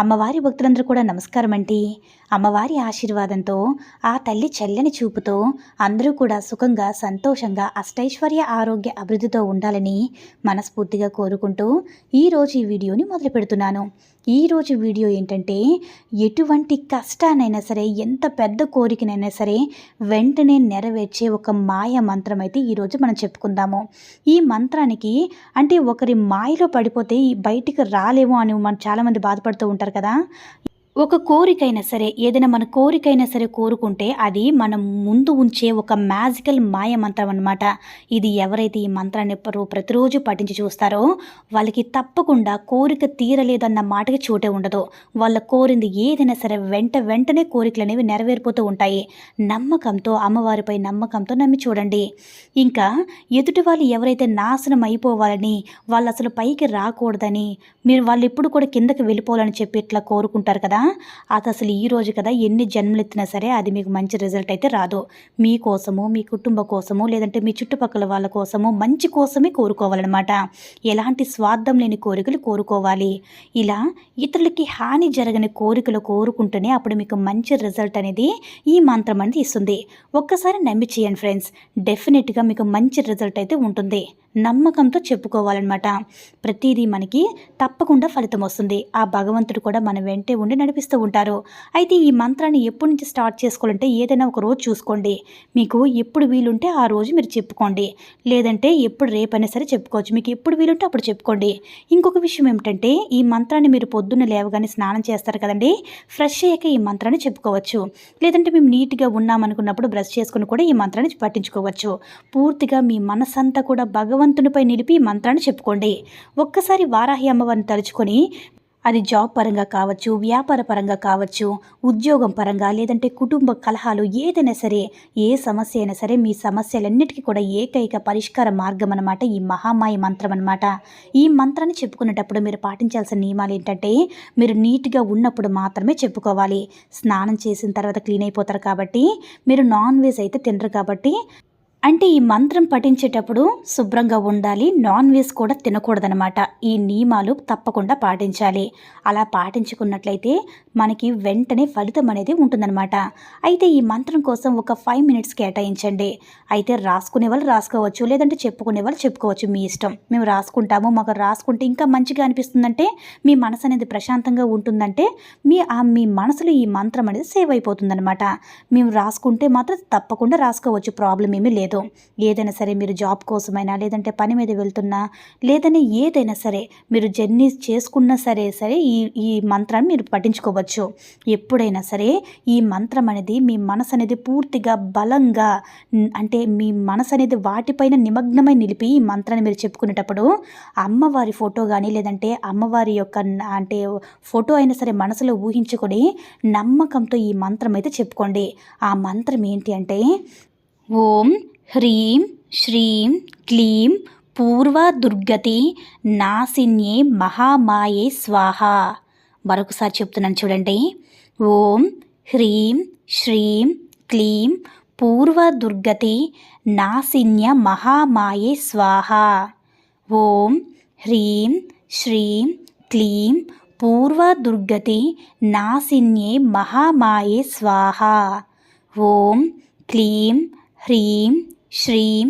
అమ్మవారి భక్తులందరూ కూడా నమస్కారం అండి. అమ్మవారి ఆశీర్వాదంతో ఆ తల్లి చల్లని చూపుతో అందరూ కూడా సుఖంగా సంతోషంగా అష్టైశ్వర్య ఆరోగ్య అభివృద్ధితో ఉండాలని మనస్ఫూర్తిగా కోరుకుంటూ ఈరోజు ఈ వీడియోని మొదలు పెడుతున్నాను. ఈరోజు వీడియో ఏంటంటే ఎటువంటి కష్టానైనా సరే ఎంత పెద్ద కోరికనైనా సరే వెంటనే నెరవేర్చే ఒక మాయ మంత్రం అయితే ఈరోజు మనం చెప్పుకుందాము. ఈ మంత్రానికి అంటే ఒకరి మాయలో పడిపోతే బయటికి రాలేము అని మనం చాలామంది బాధపడుతూ ఉంటారు. కదా. ఒక కోరికైనా సరే ఏదైనా మన కోరికైనా సరే కోరుకుంటే అది మనం ముందు ఉంచే ఒక మ్యాజికల్ మాయ మంత్రం అనమాట ఇది ఎవరైతే ఈ మంత్రాన్ని ఎప్పుడు ప్రతిరోజు పఠించి చూస్తారో వాళ్ళకి తప్పకుండా కోరిక తీరలేదన్న మాటకి చోటే ఉండదు. వాళ్ళ కోరింది ఏదైనా సరే వెంట వెంటనే కోరికలు అనేవి నెరవేరిపోతూ ఉంటాయి. నమ్మకంతో అమ్మవారిపై నమ్మకంతో నమ్మి చూడండి. ఇంకా ఎదుటి వాళ్ళు ఎవరైతే నాశనం అయిపోవాలని వాళ్ళు అసలు పైకి రాకూడదని మీరు వాళ్ళు ఎప్పుడు కూడా కిందకి వెళ్ళిపోవాలని చెప్పి ఇట్లా కోరుకుంటారు కదా అది అసలు ఈ రోజు కదా ఎన్ని జన్మలు ఎత్తినా సరే అది మీకు మంచి రిజల్ట్ అయితే రాదు. మీ కోసము మీ కుటుంబ కోసము లేదంటే మీ చుట్టుపక్కల వాళ్ళ కోసము మంచి కోసమే కోరుకోవాలన్నమాట. ఎలాంటి స్వార్థం లేని కోరికలు కోరుకోవాలి. ఇలా ఇతరులకి హాని జరగని కోరికలు కోరుకుంటేనే అప్పుడు మీకు మంచి రిజల్ట్ అనేది ఈ మంత్రం అనేది ఇస్తుంది. ఒక్కసారి నమ్మి చేయండి ఫ్రెండ్స్. డెఫినెట్గా మీకు మంచి రిజల్ట్ అయితే ఉంటుంది. నమ్మకంతో చెప్పుకోవాలన్నమాట. ప్రతిదీ మనకి తప్పకుండా ఫలితం వస్తుంది. ఆ భగవంతుడు కూడా మన వెంటే ఉండి నడిపిస్తూ ఉంటారు. అయితే ఈ మంత్రాన్ని ఎప్పటి నుంచి స్టార్ట్ చేసుకోవాలంటే ఏదైనా ఒక రోజు చూసుకోండి. మీకు ఎప్పుడు వీలుంటే ఆ రోజు మీరు చెప్పుకోండి. లేదంటే ఎప్పుడు రేపైనా సరే చెప్పుకోవచ్చు. మీకు ఎప్పుడు వీలుంటే అప్పుడు చెప్పుకోండి. ఇంకొక విషయం ఏమిటంటే ఈ మంత్రాన్ని మీరు పొద్దున్న లేవగానే స్నానం చేస్తారు కదండి. ఫ్రెష్ అయ్యాక ఈ మంత్రాన్ని చెప్పుకోవచ్చు. లేదంటే మేము నీట్గా ఉన్నామనుకున్నప్పుడు బ్రష్ చేసుకుని కూడా ఈ మంత్రాన్ని పట్టించుకోవచ్చు. పూర్తిగా మీ మనసంతా కూడా భగవ భగవంతునిపై నిలిపి మంత్రాన్ని చెప్పుకోండి. ఒక్కసారి వారాహి అమ్మవారిని తలుచుకొని అది జాబ్ పరంగా కావచ్చు వ్యాపార పరంగా కావచ్చు ఉద్యోగం పరంగా లేదంటే కుటుంబ కలహాలు ఏదైనా సరే ఏ సమస్య అయినా సరే మీ సమస్యలన్నిటికీ కూడా ఏకైక పరిష్కార మార్గం అన్నమాట ఈ మహామాయి మంత్రం అనమాట ఈ మంత్రాన్ని చెప్పుకునేటప్పుడు మీరు పాటించాల్సిన నియమాలు ఏంటంటే మీరు నీట్గా ఉన్నప్పుడు మాత్రమే చెప్పుకోవాలి. స్నానం చేసిన తర్వాత క్లీన్ అయిపోతారు కాబట్టి మీరు నాన్ వెజ్ అయితే తినరు కాబట్టి అంటే ఈ మంత్రం పఠించేటప్పుడు శుభ్రంగా ఉండాలి నాన్ వెజ్ కూడా తినకూడదనమాట ఈ నియమాలు తప్పకుండా పాటించాలి. అలా పాటించుకున్నట్లయితే మనకి వెంటనే ఫలితం అనేది ఉంటుందన్నమాట. అయితే ఈ మంత్రం కోసం ఒక ఫైవ్ మినిట్స్ కేటాయించండి. అయితే రాసుకునే వాళ్ళు రాసుకోవచ్చు లేదంటే చెప్పుకునే వాళ్ళు చెప్పుకోవచ్చు మీ ఇష్టం. మేము రాసుకుంటాము మాకు రాసుకుంటే ఇంకా మంచిగా అనిపిస్తుందంటే మీ మనసు అనేది ప్రశాంతంగా ఉంటుందంటే మీ ఆ మీ మనసులో ఈ మంత్రం అనేది సేవ్ అయిపోతుందన్నమాట. మేము రాసుకుంటే మాత్రం తప్పకుండా రాసుకోవచ్చు ప్రాబ్లం ఏమీ లేదు. ఏదైనా సరే మీరు జాబ్ కోసమైనా లేదంటే పని మీద వెళ్తున్నా లేదని ఏదైనా సరే మీరు జర్నీ చేసుకున్నా సరే సరే ఈ ఈ మంత్రాన్ని మీరు పఠించుకోవచ్చు. ఎప్పుడైనా సరే ఈ మంత్రం అనేది మీ మనసు అనేది పూర్తిగా బలంగా అంటే మీ మనసు అనేది వాటిపైన నిమగ్నమై నిలిపి ఈ మంత్రాన్ని మీరు చెప్పుకునేటప్పుడు అమ్మవారి ఫోటో కానీ లేదంటే అమ్మవారి యొక్క అంటే ఫోటో అయినా సరే మనసులో ఊహించుకొని నమ్మకంతో ఈ మంత్రం అయితే చెప్పుకోండి. ఆ మంత్రం ఏంటి అంటే ఓం హ్రీం శ్రీం క్లీం పూర్వ దుర్గతి నాసిన్యే మహామాయే స్వాహ మరొకసారి చెప్తున్నాను చూడండి. ఓం హ్రీం శ్రీం క్లీం పూర్వ దుర్గతి నాసిన్య మహామాయే స్వాహ. ఓం హ్రీం శ్రీం క్లీం పూర్వ దుర్గతి నాసిన్యే మహామాయే స్వాహ. ఓం క్లీం హ్రీం శ్రీం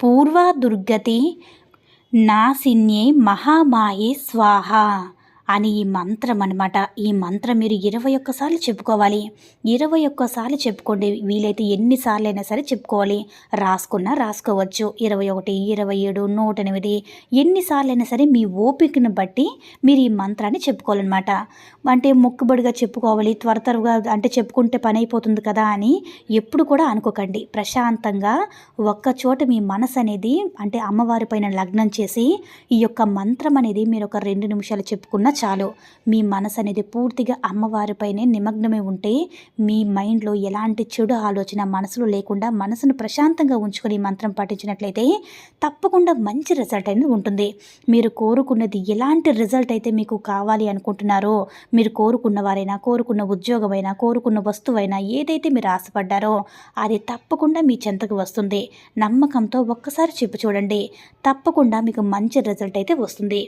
పూర్వదుర్గతి నాశిన్యే మహామాయే స్వాహ. అని ఈ మంత్రం అనమాట ఈ మంత్రం మీరు ఇరవై ఒక్కసార్లు చెప్పుకోవాలి. ఇరవై ఒక్కసార్లు చెప్పుకోండి. వీలైతే ఎన్నిసార్లు అయినా సరే చెప్పుకోవాలి. రాసుకున్నా రాసుకోవచ్చు. ఇరవై ఒకటి ఇరవై ఏడు నూట ఎనిమిది ఎన్నిసార్లు అయినా సరే మీ ఓపికను బట్టి మీరు ఈ మంత్రాన్ని చెప్పుకోవాలన్నమాట. అంటే మొక్కుబడిగా చెప్పుకోవాలి త్వర త్వరగా అంటే చెప్పుకుంటే పని అయిపోతుంది కదా అని ఎప్పుడు కూడా అనుకోకండి. ప్రశాంతంగా ఒక్క చోట మీ మనసు అనేది అంటే అమ్మవారి పైన లగ్నం చేసి ఈ యొక్క మంత్రం అనేది మీరు ఒక రెండు నిమిషాలు చెప్పుకున్నా చాలు మీ మనసు అనేది పూర్తిగా అమ్మవారిపైనే నిమగ్నమై ఉంటే మీ మైండ్లో ఎలాంటి చెడు ఆలోచన మనసులో లేకుండా మనసును ప్రశాంతంగా ఉంచుకొని మంత్రం పఠించినట్లయితే తప్పకుండా మంచి రిజల్ట్ అనేది ఉంటుంది. మీరు కోరుకున్నది ఎలాంటి రిజల్ట్ అయితే మీకు కావాలి అనుకుంటున్నారో మీరు కోరుకున్న వారైనా కోరుకున్న ఉద్యోగమైనా కోరుకున్న వస్తువైనా ఏదైతే మీరు ఆశపడ్డారో అది తప్పకుండా మీ చెంతకు వస్తుంది. నమ్మకంతో ఒక్కసారి చెప్పు చూడండి. తప్పకుండా మీకు మంచి రిజల్ట్ అయితే వస్తుంది.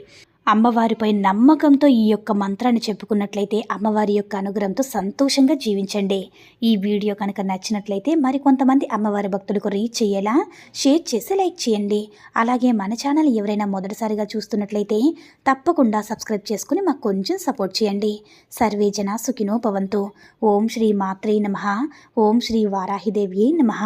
అమ్మవారిపై నమ్మకంతో ఈ యొక్క మంత్రాన్ని చెప్పుకున్నట్లయితే అమ్మవారి యొక్క అనుగ్రహంతో సంతోషంగా జీవించండి. ఈ వీడియో కనుక నచ్చినట్లయితే మరికొంతమంది అమ్మవారి భక్తులకు రీచ్ అయ్యేలా షేర్ చేసి లైక్ చేయండి. అలాగే మన ఛానల్ ఎవరైనా మొదటిసారిగా చూస్తున్నట్లయితే తప్పకుండా సబ్స్క్రైబ్ చేసుకుని మాకు కొంచెం సపోర్ట్ చేయండి. సర్వే జన సుఖినో భవంతు. ఓం శ్రీ మాత్రే నమ. ఓం శ్రీ వారాహిదేవి నమః.